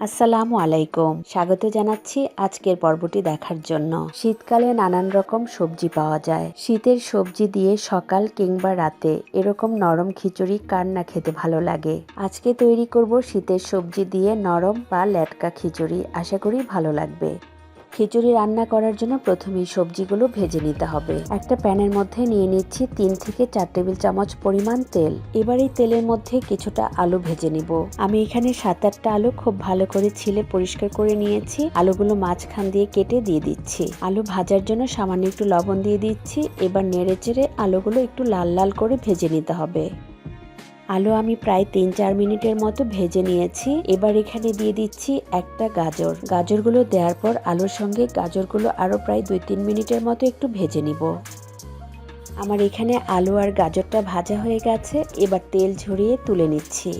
আসসালামু আলাইকুম। স্বাগত জানাচ্ছি আজকের পর্বটি দেখার জন্য। শীতকালে নানান রকম সবজি পাওয়া যায়। শীতের সবজি দিয়ে সকাল কিংবা রাতে এরকম নরম খিচুড়ি কার না খেতে ভালো লাগে? আজকে তৈরি করব শীতের সবজি দিয়ে নরম বা লেটকা খিচুড়ি। আশা করি ভালো লাগবে। খিচুড়ি রান্না করার জন্য প্রথমেই সবজিগুলো ভেজে নিতে হবে। একটা প্যানের মধ্যে নিয়ে নিচ্ছি তিন থেকে চার টেবিল চামচ পরিমাণ তেল। এবার এই তেলের মধ্যে কিছুটা আলু ভেজে নিব। আমি এখানে সাত আটটা আলু খুব ভালো করে ছিলে পরিষ্কার করে নিয়েছি। আলুগুলো মাঝখান দিয়ে কেটে দিয়ে দিচ্ছি। আলু ভাজার জন্য সামান্য একটু লবণ দিয়ে দিচ্ছি। এবার নেড়ে চেড়ে আলুগুলো একটু লাল লাল করে ভেজে নিতে হবে। আলু আমি প্রায় তিন চার মিনিটের মতো ভেজে নিয়েছি। এবার এখানে দিয়ে দিচ্ছি একটা গাজর। গাজরগুলো দেওয়ার পর আলুর সঙ্গে গাজরগুলো আরও প্রায় দুই তিন মিনিটের মতো একটু ভেজে নিব। আমার এখানে আলু আর গাজরটা ভাজা হয়ে গেছে। এবার তেল ঝরিয়ে তুলে নিচ্ছি।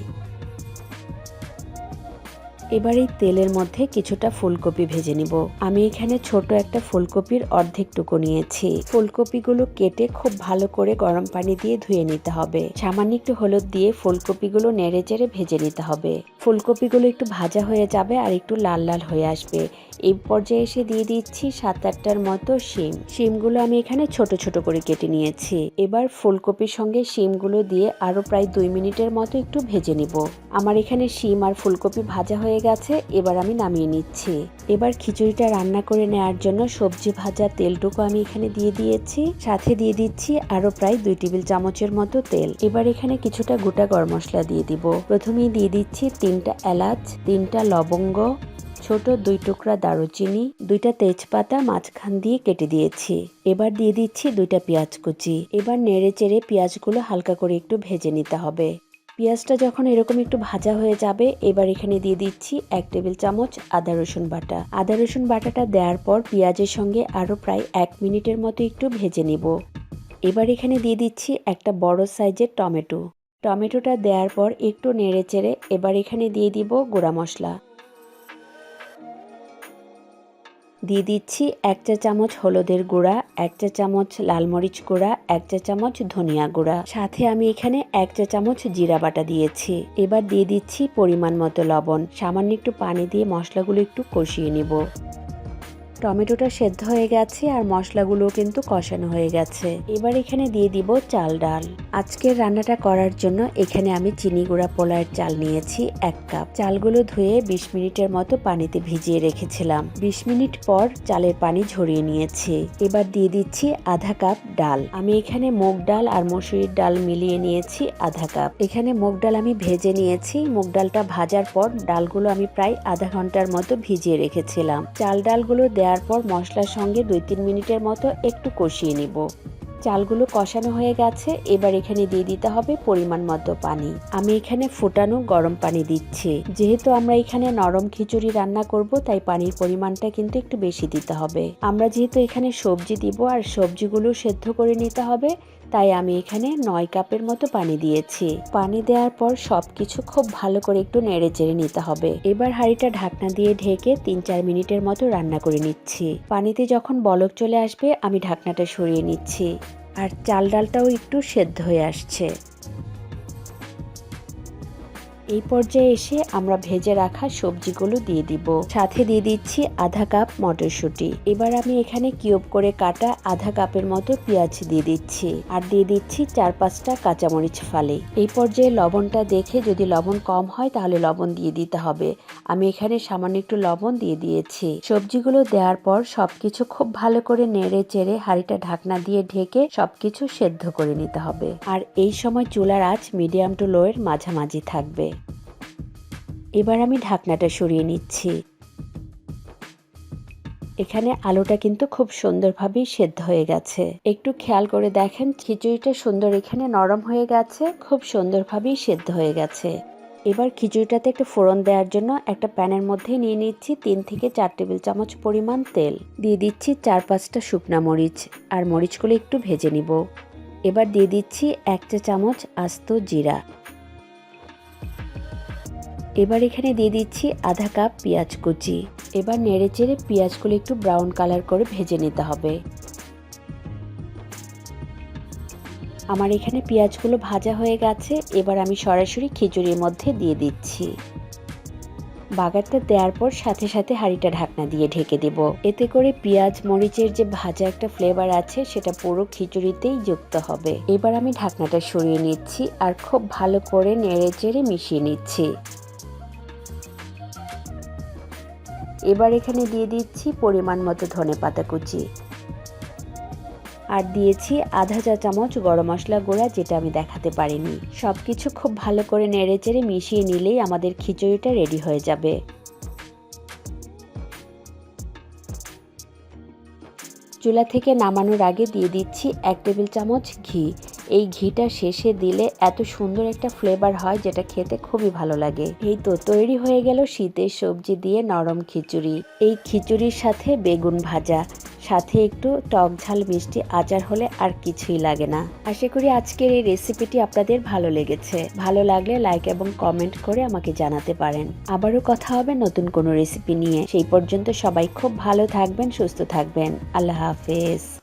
এবার এই তেলের মধ্যে কিছুটা ফুলকপি ভেজে নিব। আমি এখানে ছোট একটা ফুলকপির অর্ধেক টুকু নিয়েছি। ফুলকপিগুলো কেটে খুব ভালো করে গরম পানি দিয়ে ধুয়ে নিতে হবে। সামান্য একটু হলুদ দিয়ে ফুলকপিগুলো নেড়ে চেড়ে ভেজে নিতে হবে। ফুলকপিগুলো একটু ভাজা হয়ে যাবে আর একটু লাল লাল হয়ে আসবে। এই পর্যায়ে এসে দিয়ে দিচ্ছি সাত আটটার মতো শিম। শিমগুলো আমি এখানে ছোট ছোট করে কেটে নিয়েছি। এবার ফুলকপির সঙ্গে শিমগুলো দিয়ে আরও প্রায় দুই মিনিটের মতো একটু ভেজে নিব। আমার এখানে শিম আর ফুলকপি ভাজা হয়ে গেছে, এবার আমি নামিয়ে নিচ্ছি। এবার খিচুড়িটা রান্না করে নেওয়ার জন্য সবজি ভাজা তেলটুকু আমি এখানে দিয়ে দিয়েছি। সাথে দিয়ে দিচ্ছি আরও প্রায় দুই টেবিল চামচের মতো তেল। এবার এখানে কিছুটা গোটা গরম মশলা দিয়ে দিব। প্রথমেই দিয়ে দিচ্ছি তিনটা এলাচ, তিনটা লবঙ্গ, ছোট দুই টুকরা দারুচিনি, দুইটা তেজপাতা মাঝখান দিয়ে কেটে দিয়েছি। এবার দিয়ে দিচ্ছি দুইটা পেঁয়াজ কুচি। এবার নেড়ে চেড়ে পেঁয়াজগুলো হালকা করে একটু ভেজে নিতে হবে। পেঁয়াজটা যখন এরকম একটু ভাজা হয়ে যাবে, এবার এখানে দিয়ে দিচ্ছি এক টেবিল চামচ আদা রসুন বাটা। আদা রসুন বাটাটা দেওয়ার পর পেঁয়াজের সঙ্গে আরও প্রায় এক মিনিটের মতো একটু ভেজে নিব। এবার এখানে দিয়ে দিচ্ছি একটা বড় সাইজের টমেটো। টমেটোটা দেওয়ার পর একটু নেড়ে চেড়ে এবার এখানে দিয়ে দিব গোড়া মশলা। দিয়ে দিচ্ছি এক চা চামচ হলুদের গুঁড়া, এক চা চামচ লাল মরিচ গুঁড়া, এক চা চামচ ধনিয়া গুঁড়া। সাথে আমি এখানে এক চা চামচ জিরা বাটা দিয়েছি। এবার দিয়ে দিচ্ছি পরিমাণ মতো লবণ। সামান্য একটু পানি দিয়ে মশলাগুলো একটু কষিয়ে নিব। টমেটোটা সেদ্ধ হয়ে গেছে আর মশলাগুলো কিন্তু কষানো হয়ে গেছে। এবার এখানে দিয়ে দিব চাল ডাল। আজকের রান্নাটা করার জন্য এখানে আমি চিনি গুঁড়া পোলার চাল নিয়েছি এক কাপ। চালগুলো ধুয়ে বিশ মিনিটের মতো পানিতে ভিজিয়ে রেখেছিলাম। বিশ মিনিট পর চালের পানি ঝরিয়ে নিয়েছি। এবার দিয়ে দিচ্ছি আধা কাপ ডাল। আমি এখানে মুগ ডাল আর মসুরির ডাল মিলিয়ে নিয়েছি আধা কাপ। এখানে মুগ ডাল আমি ভেজে নিয়েছি। মুগ ডালটা ভাজার পর ডালগুলো আমি প্রায় আধা ঘণ্টার মতো ভিজিয়ে রেখেছিলাম। চাল ডালগুলো দেওয়ার পর মশলার সঙ্গে দুই তিন মিনিটের মতো একটু কষিয়ে নিব। চালগুলো কষানো হয়ে গেছে, এবার এখানে দিয়ে দিতে হবে পরিমাণ মতো পানি। আমি এখানে ফুটানো গরম পানি দিচ্ছি। যেহেতু আমরা এখানে নরম খিচুড়ি রান্না করব, তাই পানির পরিমাণটা কিন্তু একটু বেশি দিতে হবে। আমরা যেহেতু এখানে সবজি দিব, আর সবজিগুলো সেদ্ধ করে নিতে হবে তাই আমি এখানে নয় কাপের মতো পানি দিয়েছি। পানি দেওয়ার পর সব কিছু খুব ভালো করে একটু নেড়ে চেড়ে নিতে হবে। এবার হাঁড়িটা ঢাকনা দিয়ে ঢেকে তিন চার মিনিটের মতো রান্না করে নিচ্ছি। পানিতে যখন বলক চলে আসবে, আমি ঢাকনাটা সরিয়ে নিচ্ছি। আর চাল ডালটাও একটু সেদ্ধ হয়ে আসছে। এই পর্যায়ে এসে আমরা ভেজে রাখা সবজিগুলো দিয়ে দিব। সাথে দিয়ে দিচ্ছি আধা কাপ মটরশুঁটি। এবার আমি এখানে কিউব করে কাটা আধা কাপের মতো পেঁয়াজ দিয়ে দিচ্ছি। আর দিয়ে দিচ্ছি চার পাঁচটা কাঁচামরিচ ফালে। এই পর্যায়ে লবণটা দেখে যদি লবণ কম হয় তাহলে লবণ দিয়ে দিতে হবে। আমি এখানে সামান্য একটু লবণ দিয়ে দিয়েছি। সবজিগুলো দেওয়ার পর সবকিছু খুব ভালো করে নেড়ে চেড়ে হাঁড়িটা ঢাকনা দিয়ে ঢেকে সবকিছু সেদ্ধ করে নিতে হবে। আর এই সময় চুলার আঁচ মিডিয়াম টু লোয়ের মাঝামাঝি থাকবে। এবার আমি ঢাকনাটা সরিয়ে নিচ্ছি। এখানে আলুটা কিন্তু খুব সুন্দরভাবেই সেদ্ধ হয়ে গেছে। একটু খেয়াল করে দেখেন, খিচুড়িটা সুন্দর এখানে নরম হয়ে গেছে, খুব সুন্দরভাবেই সেদ্ধ হয়ে গেছে। এবার খিচুড়িটাতে একটু ফোড়ন দেওয়ার জন্য একটা প্যানের মধ্যে নিয়ে নিচ্ছি তিন থেকে চার টেবিল চামচ পরিমাণ তেল। দিয়ে দিচ্ছি চার পাঁচটা শুকনা মরিচ, আর মরিচগুলো একটু ভেজে নিব। এবার দিয়ে দিচ্ছি এক চা চামচ আস্ত জিরা। এবার এখানে দিয়ে দিচ্ছি আধা কাপ পেঁয়াজ কুচি। এবার নেড়ে চেড়ে পেঁয়াজগুলো একটু ব্রাউন কালার করে ভেজে নিতে হবে। আমার এখানে পেঁয়াজগুলো ভাজা হয়ে গেছে, এবার আমি সরাসরি খিচুড়ির মধ্যে দিয়ে দিচ্ছি। বাগারটা দেওয়ার পর সাথে সাথে হাঁড়িটা ঢাকনা দিয়ে ঢেকে দেব। এতে করে পেঁয়াজ, মরিচের যে ভাজা একটা ফ্লেভার আছে, সেটা পুরো খিচুড়িতেই যুক্ত হবে। এবার আমি ঢাকনাটা সরিয়ে নিচ্ছি আর খুব ভালো করে নেড়ে চেড়ে মিশিয়ে নিচ্ছি। এবার এখানে দিয়ে দিচ্ছি পরিমাণ মতো ধনে পাতা কুচি। আর দিয়েছি আধা চা চামচ গরম মশলা গুঁড়া, যেটা আমি দেখাতে পারিনি। সব কিছু খুব ভালো করে নেড়ে চেড়ে মিশিয়ে নিলেই আমাদের খিচুড়িটা রেডি হয়ে যাবে। চুলা থেকে নামানোর আগে দিয়ে দিচ্ছি এক টেবিল চামচ ঘি। এই ঘিটা শেষে দিলে এত সুন্দর একটা ফ্লেভার হয় যেটা খেতে খুবই ভালো লাগে। এই তো তৈরি হয়ে গেল শীতের সবজি দিয়ে নরম খিচুড়ি। এই খিচুড়ির সাথে বেগুন ভাজা, সাথে একটু টক ঝাল মিষ্টি আচার হলে আর কিছুই লাগে না। আশা করি আজকের এই রেসিপিটি আপনাদের ভালো লেগেছে। ভালো লাগলে লাইক এবং কমেন্ট করে আমাকে জানাতে পারেন। আবারও কথা হবে নতুন কোনো রেসিপি নিয়ে। সেই পর্যন্ত সবাই খুব ভালো থাকবেন, সুস্থ থাকবেন। আল্লাহ হাফেজ।